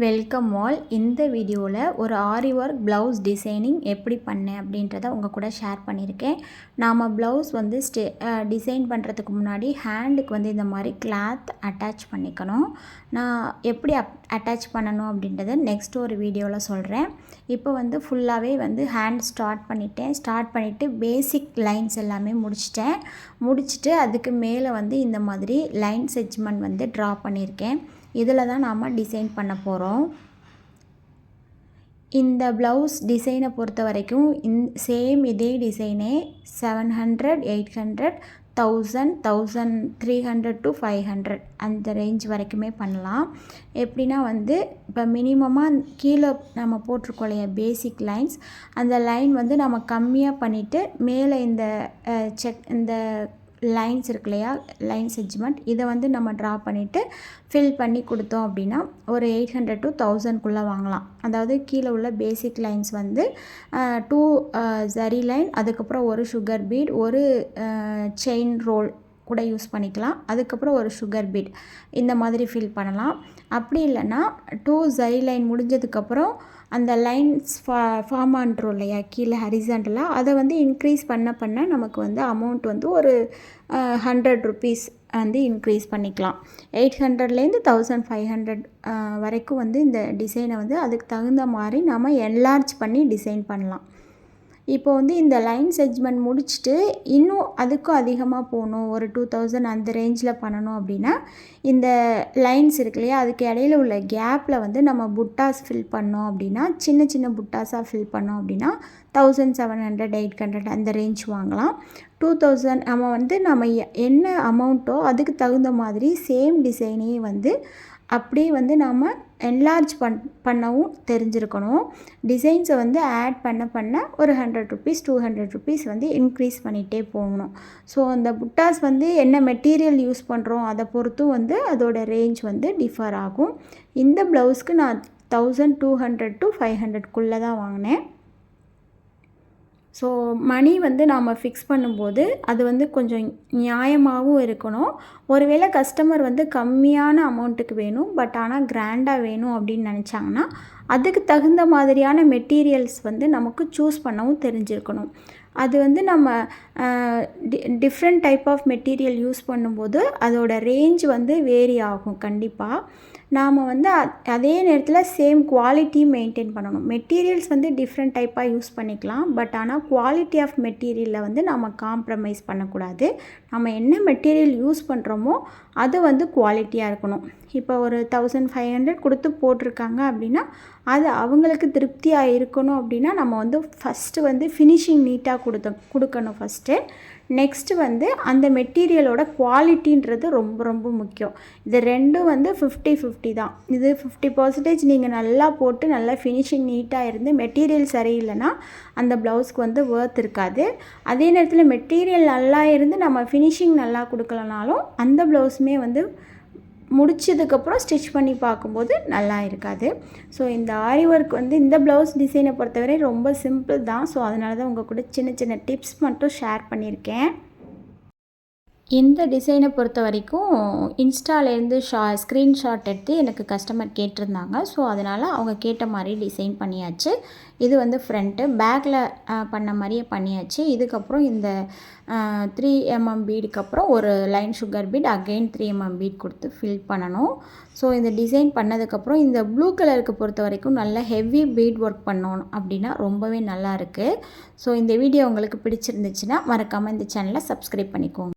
Welcome all இந்த வீடியோவில் ஒரு ஆரி ஒர்க் ப்ளவுஸ் டிசைனிங் எப்படி பண்ணேன் அப்படின்றத உங்கள் கூட ஷேர் பண்ணியிருக்கேன். நாம் ப்ளவுஸ் வந்து ஸ்டே டிசைன் பண்ணுறதுக்கு முன்னாடி ஹேண்டுக்கு வந்து இந்த மாதிரி கிளாத் அட்டாச் பண்ணிக்கணும். நான் எப்படி அப் அட்டாச் பண்ணணும் அப்படின்றத நெக்ஸ்ட் ஒரு வீடியோவில் சொல்கிறேன் இப்போ வந்து ஃபுல்லாகவே வந்து ஹேண்ட் ஸ்டார்ட் பண்ணிட்டேன். ஸ்டார்ட் பண்ணிவிட்டு பேசிக் லைன்ஸ் எல்லாமே முடிச்சிட்டேன். முடிச்சுட்டு அதுக்கு மேலே வந்து இந்த மாதிரி லைன் செஜ்மெண்ட் வந்து ட்ரா பண்ணியிருக்கேன். இதில் தான் நாம் டிசைன் பண்ண போகிறோம் இந்த ப்ளவுஸ் டிசைனை பொறுத்த வரைக்கும் இந் சேம் இதே டிசைனே seven hundred eight hundred thousand thousand three hundred to five hundred அந்த ரேஞ்ச் வரைக்குமே பண்ணலாம். எப்படின்னா வந்து இப்போ மினிமமாக கீழே நம்ம போட்டிருக்கோம் இல்லையா பேசிக் லைன்ஸ் அந்த லைன் வந்து நம்ம கம்மியாக பண்ணிவிட்டு மேலே இந்த செக் இந்த லைன்ஸ் இருக்கு இல்லையா? லைன் செஜ்மெண்ட் இதை வந்து நம்ம ட்ரா பண்ணிவிட்டு ஃபில் பண்ணி கொடுத்தோம் அப்படின்னா ஒரு எயிட் ஹண்ட்ரட் டு தௌசண்ட்குள்ளே வாங்கலாம். அதாவது கீழே உள்ள பேசிக் லைன்ஸ் வந்து டூ ஜரி லைன் அதுக்கப்புறம் ஒரு சுகர் பீட் ஒரு செயின் ரோல் கூட யூஸ் பண்ணிக்கலாம். அதுக்கப்புறம் ஒரு சுகர் பீட் இந்த மாதிரி ஃபில் பண்ணலாம். அப்படி இல்லைன்னா டூ ஜரி லைன் முடிஞ்சதுக்கப்புறம் அந்த லைன்ஸ் ஃபா ஃபார்ம் ஆன்றோம் இல்லையா? கீழே ஹரிசாண்டலாக அதை வந்து இன்க்ரீஸ் பண்ண பண்ண நமக்கு வந்து அமௌண்ட் வந்து ஒரு ஹண்ட்ரட் ருபீஸ் வந்து இன்க்ரீஸ் பண்ணிக்கலாம். எயிட் ஹண்ட்ரட்லேருந்து தௌசண்ட் ஃபைவ் ஹண்ட்ரட் வரைக்கும் வந்து இந்த டிசைனை வந்து அதுக்கு தகுந்த மாதிரி நம்ம என்லார்ஜ் பண்ணி டிசைன் பண்ணலாம். இப்போ வந்து இந்த லைன் செக்மெண்ட் முடிச்சுட்டு இன்னும் அதுக்கும் அதிகமாக போகணும். ஒரு டூ தௌசண்ட் அந்த ரேஞ்சில் பண்ணணும் அப்படின்னா இந்த லைன்ஸ் இருக்கு இல்லையா அதுக்கு இடையில உள்ள கேப்பில் வந்து நம்ம புட்டாஸ் ஃபில் பண்ணோம் அப்படின்னா சின்ன சின்ன புட்டாஸாக ஃபில் பண்ணோம் அப்படின்னா thousand seven hundred eight hundred அந்த ரேஞ்ச் வாங்கலாம். டூ தௌசண்ட் நம்ம வந்து நம்ம என்ன அமௌண்ட்டோ அதுக்கு தகுந்த மாதிரி சேம் டிசைனே வந்து அப்படியே வந்து நாம் என்லார்ஜ் பண் பண்ணவும் தெரிஞ்சிருக்கணும். டிசைன்ஸை வந்து ஆட் பண்ண பண்ண ஒரு hundred rupees two hundred rupees வந்து இன்க்ரீஸ் பண்ணிகிட்டே போகணும். ஸோ அந்த புட்டாஸ் வந்து என்ன மெட்டீரியல் யூஸ் பண்ணுறோம் அதை பொறுத்தும் வந்து அதோட ரேஞ்ச் வந்து டிஃபர் ஆகும். இந்த ப்ளவுஸ்க்கு நான் thousand two hundred to five ஹண்ட்ரட்குள்ளே தான் வாங்கினேன். ஸோ மணி வந்து நாம் ஃபிக்ஸ் பண்ணும்போது அது வந்து கொஞ்சம் நியாயமாகவும் இருக்கணும். ஒருவேளை கஸ்டமர் வந்து கம்மியான அமௌண்ட்டுக்கு வேணும் பட் ஆனால் கிராண்டாக வேணும் அப்படின்னு நினச்சாங்கன்னா அதுக்கு தகுந்த மாதிரியான மெட்டீரியல்ஸ் வந்து நமக்கு சூஸ் பண்ணவும் தெரிஞ்சிருக்கணும். அது வந்து நம்ம D different type of material use பண்ணும்போது அதோட ரேஞ்ச் வந்து வேரி ஆகும் கண்டிப்பாக நாம் வந்து அதே நேரத்தில் சேம் குவாலிட்டி மெயின்டைன் பண்ணணும். மெட்டீரியல்ஸ் வந்து டிஃப்ரெண்ட் டைப்பாக யூஸ் பண்ணிக்கலாம். பட் ஆனால் குவாலிட்டி ஆஃப் மெட்டீரியலில் வந்து நம்ம காம்ப்ரமைஸ் பண்ணக்கூடாது. நம்ம என்ன மெட்டீரியல் யூஸ் பண்ணுறோமோ அது வந்து குவாலிட்டியாக இருக்கணும். இப்போ ஒரு தௌசண்ட் ஃபைவ் ஹண்ட்ரட் கொடுத்து போட்டிருக்காங்க அப்படின்னா அது அவங்களுக்கு திருப்தியாக இருக்கணும் அப்படின்னா நம்ம வந்து ஃபஸ்ட்டு வந்து ஃபினிஷிங் நீட்டாக கொடுத்த கொடுக்கணும் ஃபஸ்ட்டு நெக்ஸ்ட்டு வந்து அந்த மெட்டீரியலோட குவாலிட்டின்றது ரொம்ப ரொம்ப முக்கியம். இது ரெண்டும் வந்து ஃபிஃப்டி ஃபிஃப்டி தான். இது ஃபிஃப்டி பர்சன்டேஜ் நீங்கள் நல்லா போட்டு நல்லா ஃபினிஷிங் நீட்டாக இருந்து மெட்டீரியல் சரியில்லைன்னா அந்த ப்ளவுஸ்க்கு வந்து ஒர்த் இருக்காது. அதே நேரத்தில் மெட்டீரியல் நல்லா இருந்து நம்ம ஃபினிஷிங் நல்லா கொடுக்கலனாலும் அந்த ப்ளவுஸுமே வந்து முடிச்சதுக்கப்புறம் ஸ்டிச் பண்ணி பார்க்கும்போது நல்லா இருக்காது. ஸோ இந்த ஆரி ஒர்க் வந்து இந்த ப்ளவுஸ் டிசைனை பொறுத்தவரை ரொம்ப சிம்பிள் தான். ஸோ அதனால தான் உங்கள் கூட சின்ன சின்ன டிப்ஸ் மட்டும் ஷேர் பண்ணியிருக்கேன். இந்த டிசைனை பொறுத்த வரைக்கும் இன்ஸ்டாலேருந்து ஷா ஸ்க்ரீன்ஷாட் எடுத்து எனக்கு கஸ்டமர் கேட்டிருந்தாங்க. ஸோ அதனால் அவங்க கேட்ட மாதிரி டிசைன் பண்ணியாச்சு. இது வந்து ஃப்ரண்ட்டு பேக்கில் பண்ண மாதிரியே பண்ணியாச்சு. இதுக்கப்புறம் இந்த த்ரீ எம்எம் பீடுக்கு அப்புறம் ஒரு line sugar bead again three MM bead கொடுத்து ஃபில் பண்ணணும். ஸோ இந்த டிசைன் பண்ணதுக்கப்புறம் இந்த ப்ளூ கலருக்கு பொறுத்த வரைக்கும் நல்ல ஹெவி பீட் ஒர்க் பண்ணணும் அப்படின்னா ரொம்பவே நல்லா இருக்குது ஸோ இந்த வீடியோ உங்களுக்கு பிடிச்சிருந்துச்சுன்னா மறக்காமல் இந்த சேனலை சப்ஸ்கிரைப் பண்ணிக்கோங்க.